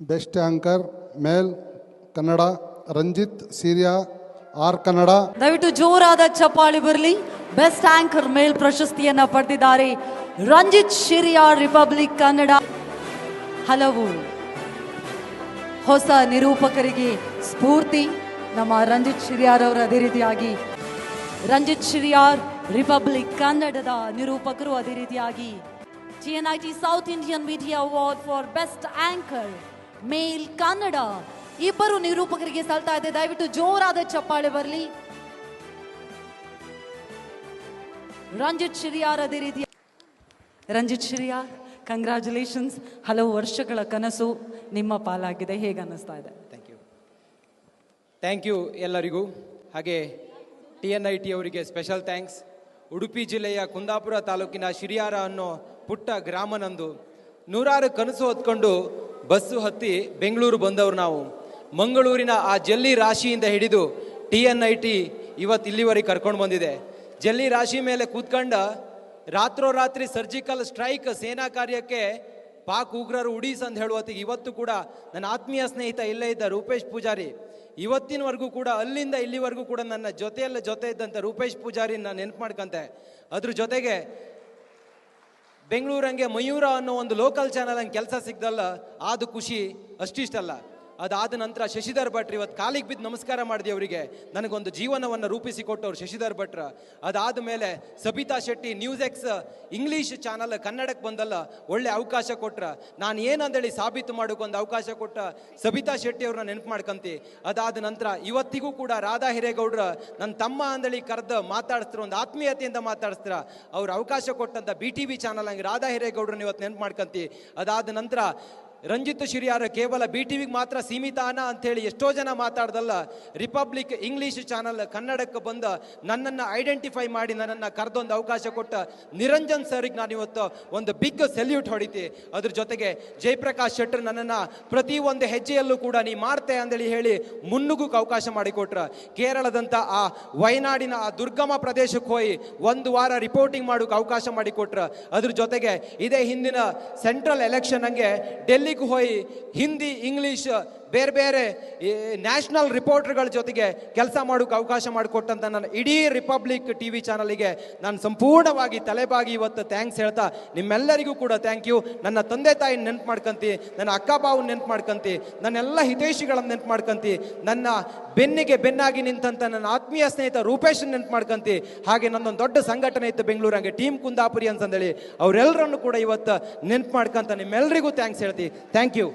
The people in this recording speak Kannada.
Best anchor, male, Kannada, Ranjith, Syria, R Kannada. ದಯವಿಟ್ಟು ಜೋರಾದ ಚಪ್ಪಾಳಿ ಬರಲಿ. ಬೆಸ್ಟ್ ಆಂಕರ್, ಮೇಲ್ ಪ್ರಶಸ್ತಿಯನ್ನ ಪಡೆದಿದ್ದಾರೆ. ರಂಜಿತ್, ಸಿರಿಯಾ, ರಿಪಬ್ಲಿಕ್ ಕನ್ನಡ. ಹಲವು ಹೊಸ ನಿರೂಪಕರಿಗೆ ಸ್ಫೂರ್ತಿ. ನಮ್ಮ ರಂಜಿತ್ ಶಿರಿಯಾರ್ ಅವರು ಅದೇ ರೀತಿಯಾಗಿ. ರಂಜಿತ್ ಶಿರಿಯಾರ್ ರಿಪಬ್ಲಿಕ್ ಕನ್ನಡದ ನಿರೂಪಕರು ಅದೇ ರೀತಿಯಾಗಿ. T N I T South Indian media award for best anchor male Kannada. ಇಬ್ಬರು ನಿರೂಪಕರಿಗೆ ಸಲ್ತಾ ಇದೆ. ದಯವಿಟ್ಟು ಜೋರಾದ ಚಪ್ಪಾಳೆ ಬರಲಿ. ರಂಜಿತ್ ಶಿರಿಯಾರ್ ಅದೇ ರೀತಿ. ರಂಜಿತ್ ಶಿರಿಯಾರ್ ಕಂಗ್ರ್ಯಾಚುಲೇಷನ್ಸ್ ಹಲವು ವರ್ಷಗಳ ಕನಸು ನಿಮ್ಮ ಪಾಲಾಗಿದೆ. ಹೇಗೆ ಅನ್ನಿಸ್ತಾ ಇದೆ? ಥ್ಯಾಂಕ್ ಯು ಥ್ಯಾಂಕ್ ಯು ಎಲ್ಲರಿಗೂ. ಹಾಗೆ ಟಿ ಎನ್ ಐ ಟಿ ಅವರಿಗೆ ಸ್ಪೆಷಲ್ ಥ್ಯಾಂಕ್ಸ್ ಉಡುಪಿ ಜಿಲ್ಲೆಯ ಕುಂದಾಪುರ ತಾಲೂಕಿನ ಶಿರಿಯಾರ ಅನ್ನೋ ಪುಟ್ಟ ಗ್ರಾಮನಂದು ನೂರಾರು ಕನಸು ಹೊತ್ಕೊಂಡು ಬಸ್ಸು ಹತ್ತಿ ಬೆಂಗಳೂರು ಬಂದವರು ನಾವು. ಮಂಗಳೂರಿನ ಆ ಜಲ್ಲಿ ರಾಶಿಯಿಂದ ಹಿಡಿದು ಟಿ ಎನ್ ಐ ಟಿ ಇವತ್ತು ಇಲ್ಲಿವರೆಗೆ ಕರ್ಕೊಂಡು ಬಂದಿದೆ. ಜಲ್ಲಿ ರಾಶಿ ಮೇಲೆ ಕೂತ್ಕೊಂಡ ರಾತ್ರೋರಾತ್ರಿ ಸರ್ಜಿಕಲ್ ಸ್ಟ್ರೈಕ್ ಸೇನಾ ಕಾರ್ಯಕ್ಕೆ ಪಾಕ್ ಉಗ್ರರು ಉಡೀಸ್ ಅಂತ ಹೇಳುವತ್ತಿಗೆ ಇವತ್ತು ಕೂಡ ನನ್ನ ಆತ್ಮೀಯ ಸ್ನೇಹಿತ ಇಲ್ಲೇ ಇದ್ದ ರೂಪೇಶ್ ಪೂಜಾರಿ, ಇವತ್ತಿನವರೆಗೂ ಕೂಡ ಅಲ್ಲಿಂದ ಇಲ್ಲಿವರೆಗೂ ಕೂಡ ನನ್ನ ಜೊತೆಯಲ್ಲ ಜೊತೆ ಇದ್ದಂಥ ರೂಪೇಶ್ ಪೂಜಾರಿ ನಾನು ನೆನಪು ಮಾಡ್ಕೊಂತೆ. ಅದ್ರ ಜೊತೆಗೆ ಬೆಂಗಳೂರಂಗೆ ಮಯೂರ ಅನ್ನೋ ಒಂದು ಲೋಕಲ್ ಚಾನಲ್ ಹಂಗೆ ಕೆಲಸ ಸಿಗ್ದಲ್ಲ ಅದು ಖುಷಿ ಅಷ್ಟಿಷ್ಟಲ್ಲ ಅದಾದ ನಂತರ ಶಶಿಧರ್ ಭಟ್ರು ಇವತ್ತು ಕಾಲಿಗೆ ಬಿದ್ದು ನಮಸ್ಕಾರ ಮಾಡಿದೆ ಅವರಿಗೆ. ನನಗೊಂದು ಜೀವನವನ್ನು ರೂಪಿಸಿ ಕೊಟ್ಟವ್ರು ಶಶಿಧರ್ ಭಟ್ರ. ಅದಾದ ಮೇಲೆ Sabitha Shetty news X, English channel ಕನ್ನಡಕ್ಕೆ ಬಂದಲ್ಲ, ಒಳ್ಳೆ ಅವಕಾಶ ಕೊಟ್ರ. ನಾನು ಏನಂದೇಳಿ ಸಾಬೀತು ಮಾಡೋಕ್ಕೊಂದು ಅವಕಾಶ ಕೊಟ್ಟ ಸಬಿತಾ ಶೆಟ್ಟಿ ಅವ್ರನ್ನ ನೆನಪು ಮಾಡ್ಕಂತಿ. ಅದಾದ ನಂತರ ಇವತ್ತಿಗೂ ಕೂಡ ರಾಧಾ ಹಿರೇಗೌಡ್ರ ನನ್ನ ತಮ್ಮ ಅಂದೇಳಿ ಕರೆದ ಮಾತಾಡಿಸ್ತಾರೆ ಒಂದು ಆತ್ಮೀಯತೆಯಿಂದ ಮಾತಾಡಿಸ್ತಾರ. ಅವ್ರು ಅವಕಾಶ ಕೊಟ್ಟಂತ ಬಿ ಟಿ ವಿ ಚಾನಲ್ ಹಂಗೆ ರಾಧಾ ಹಿರೇಗೌಡ್ರನ್ನ ಇವತ್ತು ನೆನಪು ಮಾಡ್ಕಂತಿ. ಅದಾದ ನಂತರ ರಂಜಿತ್ ಶಿರಿಯಾರ ಕೇವಲ ಬಿ ಟಿ ವಿಗೆ ಮಾತ್ರ ಸೀಮಿತ ಅನ ಅಂತೇಳಿ ಎಷ್ಟೋ ಜನ ಮಾತಾಡ್ದಲ್ಲ. ರಿಪಬ್ಲಿಕ್ ಇಂಗ್ಲೀಷ್ ಚಾನಲ್ ಕನ್ನಡಕ್ಕೆ ಬಂದ ನನ್ನನ್ನು ಐಡೆಂಟಿಫೈ ಮಾಡಿ ನನ್ನನ್ನು ಕರೆದೊಂದು ಅವಕಾಶ ಕೊಟ್ಟ ನಿರಂಜನ್ ಸರ್ಗೆ ನಾನು ಇವತ್ತು ಒಂದು ಬಿಗ್ ಸೆಲ್ಯೂಟ್ ಹೊಡಿತಿ. ಅದ್ರ ಜೊತೆಗೆ ಜಯಪ್ರಕಾಶ್ ಶೆಟ್ಟರ್ ನನ್ನನ್ನು ಪ್ರತಿ ಒಂದು ಹೆಜ್ಜೆಯಲ್ಲೂ ಕೂಡ ನೀ ಮಾಡ್ತೆ ಅಂದೇಳಿ ಹೇಳಿ ಮುನ್ನುಗ್ಗಕ್ಕೆ ಅವಕಾಶ ಮಾಡಿಕೊಟ್ರ. ಕೇರಳದಂಥ ಆ ವಯನಾಡಿನ ಆ ದುರ್ಗಮ ಪ್ರದೇಶಕ್ಕೆ ಹೋಗಿ ಒಂದು ವಾರ ರಿಪೋರ್ಟಿಂಗ್ ಮಾಡೋಕೆ ಅವಕಾಶ ಮಾಡಿಕೊಟ್ರ. ಅದ್ರ ಜೊತೆಗೆ ಇದೇ ಹಿಂದಿನ ಸೆಂಟ್ರಲ್ ಎಲೆಕ್ಷನ್ ಹಂಗೆ ಡೆಲ್ಲಿಗೆ ಹೋಗಿ ಹಿಂದಿ ಇಂಗ್ಲೀಷ್ ಬೇರೆ ಬೇರೆ ನ್ಯಾಷನಲ್ ರಿಪೋರ್ಟರ್ಗಳ ಜೊತೆಗೆ ಕೆಲಸ ಮಾಡೋಕೆ ಅವಕಾಶ ಮಾಡಿಕೊಟ್ಟಂಥ ನನ್ನ ಇಡೀ ರಿಪಬ್ಲಿಕ್ ಟಿ ವಿ ಚಾನಲಿಗೆ ನಾನು ಸಂಪೂರ್ಣವಾಗಿ ತಲೆಬಾಗಿ ಇವತ್ತು ಥ್ಯಾಂಕ್ಸ್ ಹೇಳ್ತಾ ನಿಮ್ಮೆಲ್ಲರಿಗೂ ಕೂಡ ಥ್ಯಾಂಕ್ ಯು ನನ್ನ ತಂದೆ ತಾಯಿ ನೆನ್ಪು ಮಾಡ್ಕಂತಿ, ನನ್ನ ಅಕ್ಕ ಬಾವು ನೆನ್ಪು ಮಾಡ್ಕಂತಿ, ನನ್ನೆಲ್ಲ ಹಿತೈಷಿಗಳನ್ನು ನೆನ್ಪು ಮಾಡ್ಕಂತಿ, ನನ್ನ ಬೆನ್ನಿಗೆ ಬೆನ್ನಾಗಿ ನಿಂತಂಥ ನನ್ನ ಆತ್ಮೀಯ ಸ್ನೇಹಿತ ರೂಪೇಶ್ ನೆನ್ಪು ಮಾಡ್ಕಂತಿ. ಹಾಗೆ ನನ್ನೊಂದು ದೊಡ್ಡ ಸಂಘಟನೆ ಇತ್ತು ಬೆಂಗಳೂರಂಗೆ ಟೀಮ್ ಕುಂದಾಪುರಿ ಅಂತಂದೇಳಿ. ಅವರೆಲ್ಲರನ್ನು ಕೂಡ ಇವತ್ತು ನೆನ್ಪು ಮಾಡ್ಕಂತ ನಿಮ್ಮೆಲ್ಲರಿಗೂ ಥ್ಯಾಂಕ್ಸ್ ಹೇಳ್ತಿ. Thank you